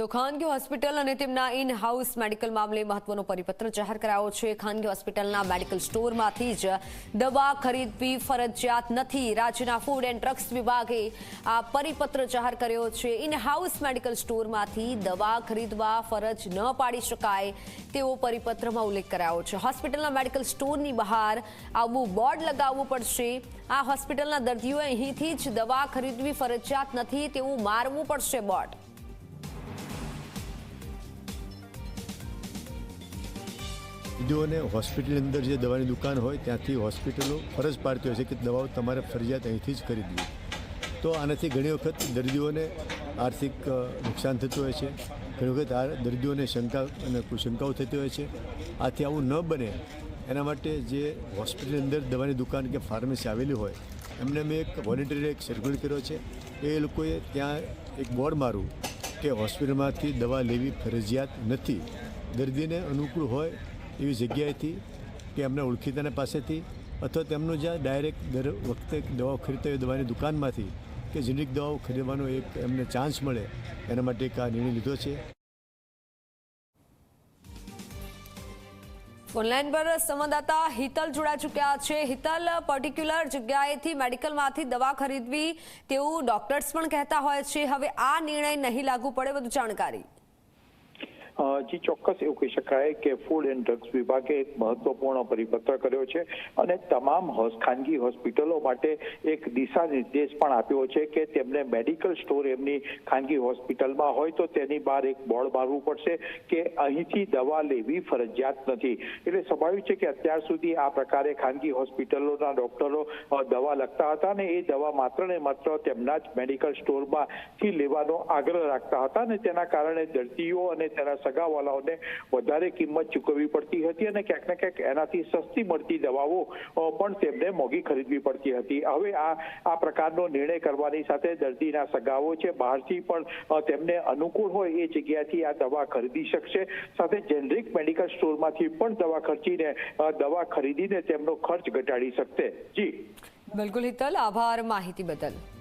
તો ખાનગી હોસ્પિટલ અને તેમના ઇન હાઉસ મેડિકલ મામલે મહત્વનો પરિપત્ર જાહેર કરાયો છે. ખાનગી હોસ્પિટલના મેડિકલ સ્ટોરમાંથી જ દવા ખરીદવી ફરજિયાત નથી. રાજ્યના ફૂડ એન્ડ ડ્રગ્સ વિભાગે આ પરિપત્ર જાહેર કર્યો છે. ઇન હાઉસ મેડિકલ સ્ટોરમાંથી દવા, ખરીદવા, ફરજ ન પાડી શકાય તેવો પરિપત્રમાં ઉલ્લેખ કરાયો છે. હોસ્પિટલના મેડિકલ સ્ટોરની બહાર આવું બોર્ડ લગાવવું પડશે. આ હોસ્પિટલના દર્દીઓએ અહીંથી જ દવા, ખરીદવી, ફરજિયાત નથી તેવું મારવું પડશે બોર્ડ. દર્દીઓને હોસ્પિટલની અંદર જે દવાની દુકાન હોય, ત્યાંથી હોસ્પિટલો ફરજ પાડતી હોય છે કે દવાઓ તમારે ફરજિયાત અહીંથી જ ખરીદવી. તો આનાથી ઘણી વખત દર્દીઓને આર્થિક નુકસાન થતું હોય છે. ઘણી વખત આ દર્દીઓને શંકા અને કુશંકાઓ થતી હોય છે. આથી આવું ન બને. એના માટે જે હોસ્પિટલની અંદર દવાની દુકાન કે ફાર્મસી આવેલી હોય, એમને મેં એક વોલેન્ટરી એક સર્ક્યુલર કર્યો છે. એ લોકોએ ત્યાં એક બોર્ડ મારું કે હોસ્પિટલમાંથી દવા લેવી ફરજિયાત નથી. દર્દીને અનુકૂળ હોય એવી જગ્યાએથી કે એમના ઓળખીતાના પાસેથી અથવા તેમનું જ્યાં ડાયરેક્ટ દર વખતે દવાઓ ખરીદતા હોય દવાની દુકાનમાંથી કે જેનિક દવાઓ ખરીદવાનો એક એમને ચાન્સ મળે, એના માટે એક આ નિર્ણય લીધો છે. ઓનલાઈન પર સંવાદદાતા હિતલ જોડા ચૂક્યા છે. હિતલ પર્ટિક્યુલર જગ્યાએથી મેડિકલમાંથી દવા ખરીદવી તેવું ડોક્ટર્સ પણ કહેતા હોય છે. હવે આ નિર્ણય નહીં લાગુ પડે, વધુ જાણકારી. જી ચોક્કસ એવું કહી શકાય કે ફૂડ એન્ડ ડ્રગ્સ વિભાગે એક મહત્વપૂર્ણ પરિપત્ર કર્યો છે અને તમામ ખાનગી હોસ્પિટલો માટે એક દિશા નિર્દેશ પણ આપ્યો છે કે તેમને મેડિકલ સ્ટોર એમની ખાનગી હોસ્પિટલમાં હોય તો તેની બહાર એક બોર્ડ મારવું પડશે કે અહીંથી દવા લેવી ફરજિયાત નથી. એટલે સ્વાભાવિક છે કે અત્યાર સુધી આ પ્રકારે ખાનગી હોસ્પિટલોના ડોક્ટરો દવા લખતા હતા અને એ દવા માત્ર ને માત્ર તેમના જ મેડિકલ સ્ટોરમાંથી લેવાનો આગ્રહ રાખતા હતા અને તેના કારણે દર્દીઓ અને તેના સગાવાલાઓને વધારે કિંમત ચૂકવવી પડતી હતી અને ક્યાંક ને ક્યાંક એનાથી સસ્તી મળતી દવાઓ પણ તેમને મોંઘી ખરીદવી પડતી હતી. હવે આ આ પ્રકારનો નિર્ણય કરવાની સાથે દર્દીના સગાઓ છે, બહારથી પણ તેમને અનુકૂળ હોય એ જગ્યાથી આ દવા ખરીદી શકશે. સાથે જેનરિક મેડિકલ સ્ટોરમાંથી પણ દવા ખર્ચીને દવા ખરીદીને તેમનો ખર્ચ ઘટાડી શકશે. જી. બિલકુલ, હિતલ. આભાર માહિતી બદલ.